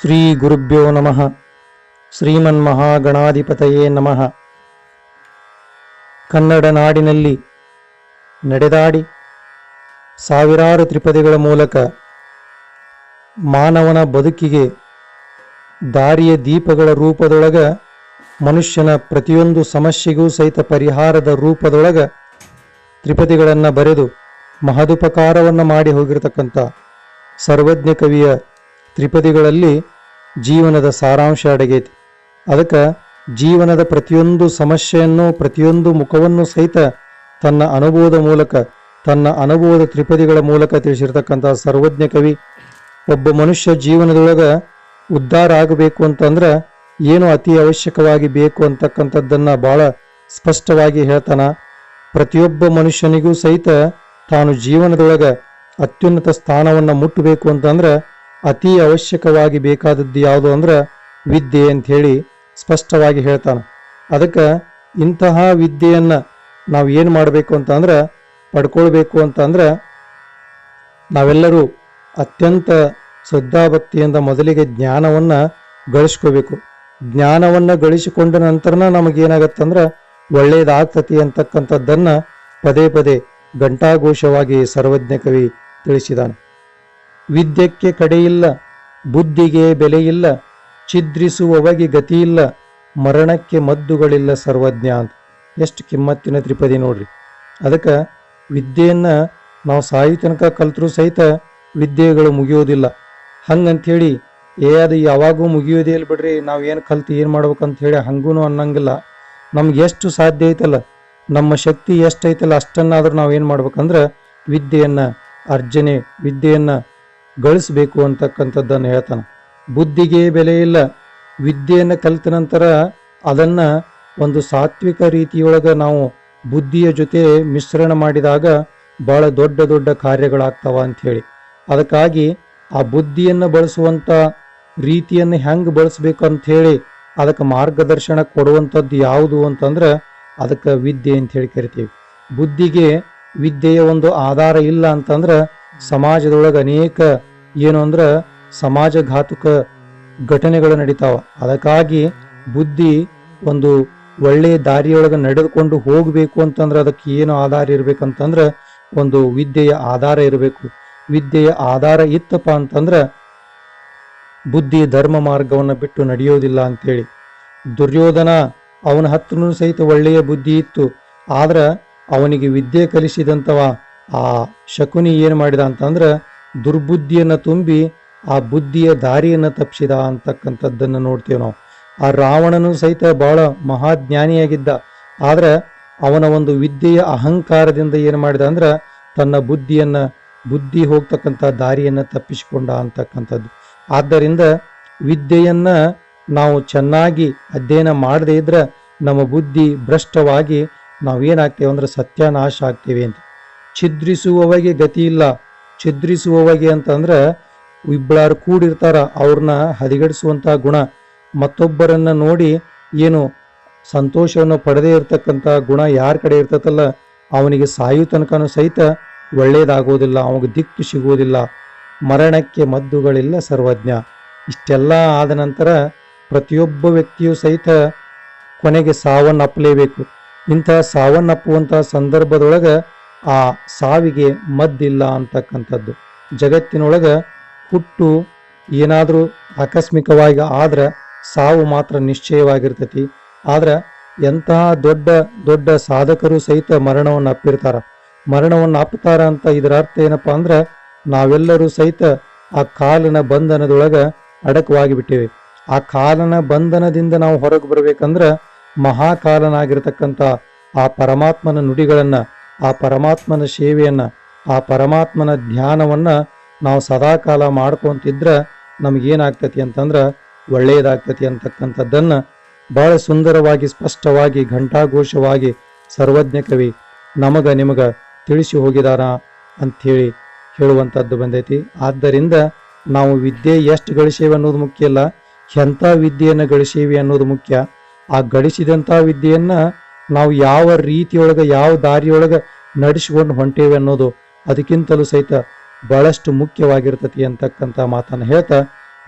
ಶ್ರೀ ಗುರುಭ್ಯೋ ನಮಃ. ಶ್ರೀಮನ್ ಶ್ರೀಮನ್ಮಹಾಗಣಾಧಿಪತಯೇ ನಮಃ. ಕನ್ನಡ ನಾಡಿನಲ್ಲಿ ನಡೆದಾಡಿ ಸಾವಿರಾರು ತ್ರಿಪದಿಗಳ ಮೂಲಕ ಮಾನವನ ಬದುಕಿಗೆ ದಾರಿಯ ದೀಪಗಳ ರೂಪದೊಳಗ ಮನುಷ್ಯನ ಪ್ರತಿಯೊಂದು ಸಮಸ್ಯೆಗೂ ಸಹಿತ ಪರಿಹಾರದ ರೂಪದೊಳಗ ತ್ರಿಪದಿಗಳನ್ನು ಬರೆದು ಮಹದುಪಕಾರವನ್ನು ಮಾಡಿ ಹೋಗಿರತಕ್ಕಂಥ ಸರ್ವಜ್ಞ ಕವಿಯ ತ್ರಿಪದಿಗಳಲ್ಲಿ ಜೀವನದ ಸಾರಾಂಶ ಅಡಗೈತಿ. ಅದಕ್ಕೆ ಜೀವನದ ಪ್ರತಿಯೊಂದು ಸಮಸ್ಯೆಯನ್ನು, ಪ್ರತಿಯೊಂದು ಮುಖವನ್ನು ಸಹಿತ ತನ್ನ ಅನುಭವದ ಮೂಲಕ, ತನ್ನ ಅನುಭವದ ತ್ರಿಪದಿಗಳ ಮೂಲಕ ತಿಳಿಸಿರ್ತಕ್ಕಂಥ ಸರ್ವಜ್ಞ ಕವಿ ಒಬ್ಬ ಮನುಷ್ಯ ಜೀವನದೊಳಗೆ ಉದ್ಧಾರ ಆಗಬೇಕು ಅಂತಂದ್ರೆ ಏನು ಅತಿ ಅವಶ್ಯಕವಾಗಿ ಬೇಕು ಅಂತಕ್ಕಂಥದ್ದನ್ನು ಬಹಳ ಸ್ಪಷ್ಟವಾಗಿ ಹೇಳ್ತಾನ. ಪ್ರತಿಯೊಬ್ಬ ಮನುಷ್ಯನಿಗೂ ಸಹಿತ ತಾನು ಜೀವನದೊಳಗೆ ಅತ್ಯುನ್ನತ ಸ್ಥಾನವನ್ನು ಮುಟ್ಟಬೇಕು ಅಂತಂದ್ರೆ ಅತಿ ಅವಶ್ಯಕವಾಗಿ ಬೇಕಾದದ್ದು ಯಾವುದು ಅಂದ್ರೆ ವಿದ್ಯೆ ಅಂತ ಹೇಳಿ ಸ್ಪಷ್ಟವಾಗಿ ಹೇಳ್ತಾನೆ. ಅದಕ್ಕೆ ಇಂತಹ ವಿದ್ಯೆಯನ್ನು ನಾವು ಏನು ಮಾಡಬೇಕು ಅಂತಂದ್ರೆ ಪಡ್ಕೊಳ್ಬೇಕು ಅಂತಂದ್ರೆ ನಾವೆಲ್ಲರೂ ಅತ್ಯಂತ ಶ್ರದ್ಧಾಭಕ್ತಿಯಿಂದ ಮೊದಲಿಗೆ ಜ್ಞಾನವನ್ನ ಗಳಿಸ್ಕೋಬೇಕು. ಜ್ಞಾನವನ್ನ ಗಳಿಸಿಕೊಂಡ ನಂತರನ ನಮಗೇನಾಗತ್ತಂದ್ರೆ ಒಳ್ಳೇದಾಗ್ತತಿ ಅಂತಕ್ಕಂಥದ್ದನ್ನ ಪದೇ ಪದೇ ಘಂಟಾಘೋಷವಾಗಿ ಸರ್ವಜ್ಞ ಕವಿ ತಿಳಿಸಿದಾನೆ. ವಿದ್ಯಕ್ಕೆ ಕಡೆಯಿಲ್ಲ, ಬುದ್ಧಿಗೆ ಬೆಲೆಯಿಲ್ಲ, ಛಿದ್ರಿಸುವವಗೆ ಗತಿಯಿಲ್ಲ, ಮರಣಕ್ಕೆ ಮದ್ದುಗಳಿಲ್ಲ ಸರ್ವಜ್ಞ ಅಂತ. ಎಷ್ಟು ಕಿಮ್ಮತ್ತಿನ ತ್ರಿಪದಿ ನೋಡ್ರಿ. ಅದಕ್ಕೆ ವಿದ್ಯೆಯನ್ನು ನಾವು ಸಾಯಿ ತನಕ ಕಲ್ತರೂ ಸಹಿತ ವಿದ್ಯೆಗಳು ಮುಗಿಯೋದಿಲ್ಲ. ಹಂಗಂಥೇಳಿ ಏ ಅದು ಯಾವಾಗೂ ಮುಗಿಯೋದೇ ಇಲ್ಲ ಬಿಡ್ರಿ, ನಾವು ಏನು ಕಲ್ತು ಏನು ಮಾಡ್ಬೇಕಂತ ಹೇಳಿ ಹಂಗೂ ಅನ್ನಂಗಿಲ್ಲ. ನಮ್ಗೆ ಎಷ್ಟು ಸಾಧ್ಯ ಐತಲ್ಲ, ನಮ್ಮ ಶಕ್ತಿ ಎಷ್ಟೈತಲ್ಲ ಅಷ್ಟನ್ನಾದ್ರೂ ನಾವು ಏನು ಮಾಡ್ಬೇಕಂದ್ರೆ ವಿದ್ಯೆಯನ್ನು ಅರ್ಜನೆ, ವಿದ್ಯೆಯನ್ನ ಗಳಿಸ್ಬೇಕು ಅಂತಕ್ಕಂಥದ್ದನ್ನು ಹೇಳ್ತಾನೆ. ಬುದ್ಧಿಗೆ ಬೆಲೆ ಇಲ್ಲ. ವಿದ್ಯೆಯನ್ನು ಕಲಿತ ನಂತರ ಅದನ್ನು ಒಂದು ಸಾತ್ವಿಕ ರೀತಿಯೊಳಗೆ ನಾವು ಬುದ್ಧಿಯ ಜೊತೆ ಮಿಶ್ರಣ ಮಾಡಿದಾಗ ಭಾಳ ದೊಡ್ಡ ದೊಡ್ಡ ಕಾರ್ಯಗಳಾಗ್ತಾವ ಅಂಥೇಳಿ. ಅದಕ್ಕಾಗಿ ಆ ಬುದ್ಧಿಯನ್ನು ಬಳಸುವಂಥ ರೀತಿಯನ್ನು ಹೆಂಗೆ ಬಳಸಬೇಕು ಅಂತ ಹೇಳಿ ಅದಕ್ಕೆ ಮಾರ್ಗದರ್ಶನ ಕೊಡುವಂಥದ್ದು ಯಾವುದು ಅಂತಂದ್ರೆ ಅದಕ್ಕೆ ವಿದ್ಯೆ ಅಂತ ಹೇಳಿ ಕರಿತೀವಿ. ಬುದ್ಧಿಗೆ ವಿದ್ಯೆಯ ಒಂದು ಆಧಾರ ಇಲ್ಲ ಅಂತಂದ್ರೆ ಸಮಾಜದೊಳಗೆ ಅನೇಕ ಏನು ಅಂದ್ರೆ ಸಮಾಜಘಾತುಕ ಘಟನೆಗಳು ನಡೀತಾವ. ಅದಕ್ಕಾಗಿ ಬುದ್ಧಿ ಒಂದು ಒಳ್ಳೆಯ ದಾರಿಯೊಳಗೆ ನಡೆದುಕೊಂಡು ಹೋಗಬೇಕು ಅಂತಂದ್ರೆ ಅದಕ್ಕೆ ಏನು ಆಧಾರ ಇರಬೇಕಂತಂದ್ರೆ ಒಂದು ವಿದ್ಯೆಯ ಆಧಾರ ಇರಬೇಕು. ವಿದ್ಯೆಯ ಆಧಾರ ಇತ್ತಪ್ಪ ಅಂತಂದ್ರೆ ಬುದ್ಧಿ ಧರ್ಮ ಮಾರ್ಗವನ್ನು ಬಿಟ್ಟು ನಡೆಯೋದಿಲ್ಲ ಅಂತೇಳಿ. ದುರ್ಯೋಧನ ಅವನ ಹತ್ರನೂ ಸಹಿತ ಒಳ್ಳೆಯ ಬುದ್ಧಿ ಇತ್ತು. ಆದ್ರೆ ಅವನಿಗೆ ವಿದ್ಯೆ ಕಲಿಸಿದಂಥವ ಆ ಶಕುನಿ ಏನು ಮಾಡಿದ ಅಂತಂದ್ರೆ ದುರ್ಬುದ್ಧಿಯನ್ನು ತುಂಬಿ ಆ ಬುದ್ಧಿಯ ದಾರಿಯನ್ನು ತಪ್ಪಿಸಿದ ಅಂತಕ್ಕಂಥದ್ದನ್ನು ನೋಡ್ತೀವಿ ನಾವು. ಆ ರಾವಣನು ಸಹಿತ ಬಹಳ ಮಹಾಜ್ಞಾನಿಯಾಗಿದ್ದ. ಆದರೆ ಅವನ ಒಂದು ವಿದ್ಯೆಯ ಅಹಂಕಾರದಿಂದ ಏನು ಮಾಡಿದ ಅಂದ್ರೆ ತನ್ನ ಬುದ್ಧಿಯನ್ನು, ಬುದ್ಧಿ ಹೋಗ್ತಕ್ಕಂಥ ದಾರಿಯನ್ನು ತಪ್ಪಿಸಿಕೊಂಡ ಅಂತಕ್ಕಂಥದ್ದು. ಆದ್ದರಿಂದ ವಿದ್ಯೆಯನ್ನು ನಾವು ಚೆನ್ನಾಗಿ ಅಧ್ಯಯನ ಮಾಡದೇ ಇದ್ರೆ ನಮ್ಮ ಬುದ್ಧಿ ಭ್ರಷ್ಟವಾಗಿ ನಾವೇನಾಗ್ತೇವೆ ಅಂದ್ರೆ ಸತ್ಯನಾಶ ಆಗ್ತೇವೆ ಅಂತ. ಛಿದ್ರಿಸುವವಗೆ ಗತಿ ಇಲ್ಲ ಛಿದ್ರಿಸುವವಗೆ ಅಂತಂದ್ರೆ ಇಬ್ಬಳಾರು ಕೂಡಿರ್ತಾರ, ಅವ್ರನ್ನ ಹದಿಗಡಿಸುವಂತಹ ಗುಣ. ಮತ್ತೊಬ್ಬರನ್ನ ನೋಡಿ ಏನು ಸಂತೋಷವನ್ನು ಪಡೆದೇ ಇರತಕ್ಕಂಥ ಗುಣ ಯಾರ ಕಡೆ ಇರ್ತತಲ್ಲ, ಅವನಿಗೆ ಸಾಯು ತನಕನೂ ಸಹಿತ ಒಳ್ಳೆಯದಾಗೋದಿಲ್ಲ ಅವನಿಗೆ ದಿಕ್ಕು ಸಿಗುವುದಿಲ್ಲ ಮರಣಕ್ಕೆ ಮದ್ದುಗಳಿಲ್ಲ ಸರ್ವಜ್ಞ. ಇಷ್ಟೆಲ್ಲ ಆದ ನಂತರ ಪ್ರತಿಯೊಬ್ಬ ವ್ಯಕ್ತಿಯು ಸಹಿತ ಕೊನೆಗೆ ಸಾವನ್ನಪ್ಪಲೇಬೇಕು. ಇಂಥ ಸಾವನ್ನಪ್ಪುವಂತಹ ಸಂದರ್ಭದೊಳಗೆ ಆ ಸಾವಿಗೆ ಮದ್ದಿಲ್ಲ ಅಂತಕ್ಕಂಥದ್ದು. ಜಗತ್ತಿನೊಳಗೆ ಹುಟ್ಟು ಏನಾದರೂ ಆಕಸ್ಮಿಕವಾಗಿ ಆದ್ರೆ ಸಾವು ಮಾತ್ರ ನಿಶ್ಚಯವಾಗಿರ್ತೈತಿ. ಆದ್ರೆ ಎಂತಹ ದೊಡ್ಡ ದೊಡ್ಡ ಸಾಧಕರು ಸಹಿತ ಮರಣವನ್ನು ಅಪ್ಪಿರ್ತಾರ. ಮರಣವನ್ನು ಅಪ್ಪತಾರ ಅಂತ ಇದರ ಅರ್ಥ ಏನಪ್ಪಾ ಅಂದ್ರೆ ನಾವೆಲ್ಲರೂ ಸಹಿತ ಆ ಕಾಲನ ಬಂಧನದೊಳಗ ಅಡಕವಾಗಿ ಬಿಟ್ಟಿವೆ. ಆ ಕಾಲನ ಬಂಧನದಿಂದ ನಾವು ಹೊರಗೆ ಬರ್ಬೇಕಂದ್ರ ಮಹಾಕಾಲನಾಗಿರ್ತಕ್ಕಂಥ ಆ ಪರಮಾತ್ಮನ ನುಡಿಗಳನ್ನ ಆ ಪರಮಾತ್ಮನ ಸೇವೆಯನ್ನು, ಆ ಪರಮಾತ್ಮನ ಧ್ಯಾನವನ್ನು ನಾವು ಸದಾಕಾಲ ಮಾಡ್ಕೊತಿದ್ರೆ ನಮಗೇನಾಗ್ತತಿ ಅಂತಂದ್ರೆ ಒಳ್ಳೆಯದಾಗ್ತತಿ ಅಂತಕ್ಕಂಥದ್ದನ್ನು ಬಹಳ ಸುಂದರವಾಗಿ, ಸ್ಪಷ್ಟವಾಗಿ, ಘಂಟಾಘೋಷವಾಗಿ ಸರ್ವಜ್ಞ ಕವಿ ನಮಗ ನಿಮಗೆ ತಿಳಿಸಿ ಹೋಗಿದಾರ ಅಂಥೇಳಿ ಹೇಳುವಂಥದ್ದು ಬಂದೈತಿ. ಆದ್ದರಿಂದ ನಾವು ವಿದ್ಯೆ ಎಷ್ಟು ಗಳಿಸೇವೆ ಅನ್ನೋದು ಮುಖ್ಯ ಅಲ್ಲ, ಎಂಥ ವಿದ್ಯೆಯನ್ನು ಗಳಿಸೇವೆ ಅನ್ನೋದು ಮುಖ್ಯ. ಆ ಗಳಿಸಿದಂಥ ವಿದ್ಯೆಯನ್ನ ನಾವು ಯಾವ ರೀತಿಯೊಳಗೆ, ಯಾವ ದಾರಿಯೊಳಗೆ ನಡೆಸಿಕೊಂಡು ಹೊಂಟೇವೆ ಅನ್ನೋದು ಅದಕ್ಕಿಂತಲೂ ಸಹಿತ ಬಹಳಷ್ಟು ಮುಖ್ಯವಾಗಿರ್ತತಿ ಅಂತಕ್ಕಂಥ ಮಾತನ್ನು ಹೇಳ್ತಾ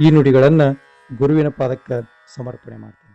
ಈ ನುಡಿಗಳನ್ನು ಗುರುವಿನ ಪಾದಕ್ಕೆ ಸಮರ್ಪಣೆ ಮಾಡ್ತೇನೆ.